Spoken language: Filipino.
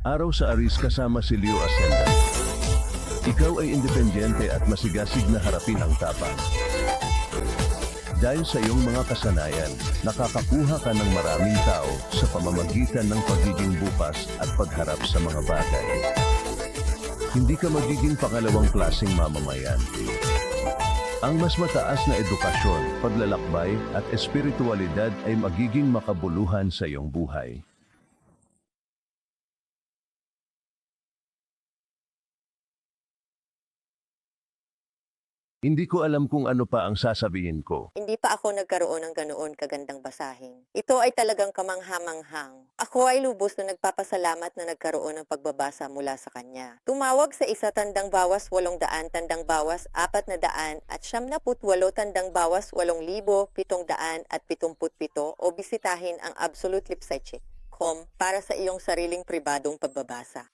Araw sa Aris kasama si Leo Ascendant. Ikaw ay independyente at masigasig na harapin ang tapang. Dahil sa iyong mga kasanayan, nakakakuha ka ng maraming tao sa pamamagitan ng pagiging bukas at pagharap sa mga bagay. Hindi ka magiging pangalawang klaseng mamamayan. Ang mas mataas na edukasyon, paglalakbay at espiritualidad ay magiging makabuluhan sa iyong buhay. Hindi ko alam kung ano pa ang sasabihin ko. Hindi pa ako nagkaroon ng ganoon kagandang basahin. Ito ay talagang kamanghamanghang. Ako ay lubos na nagpapasalamat na nagkaroon ng pagbabasa mula sa kanya. Tumawag sa isa tandang bawas walong daan tandang bawas apat na daan at siyam na putwalo tandang bawas walong libo pitong daan at pitumput pito o bisitahin ang absolutelipsychic.com para sa iyong sariling pribadong pagbabasa.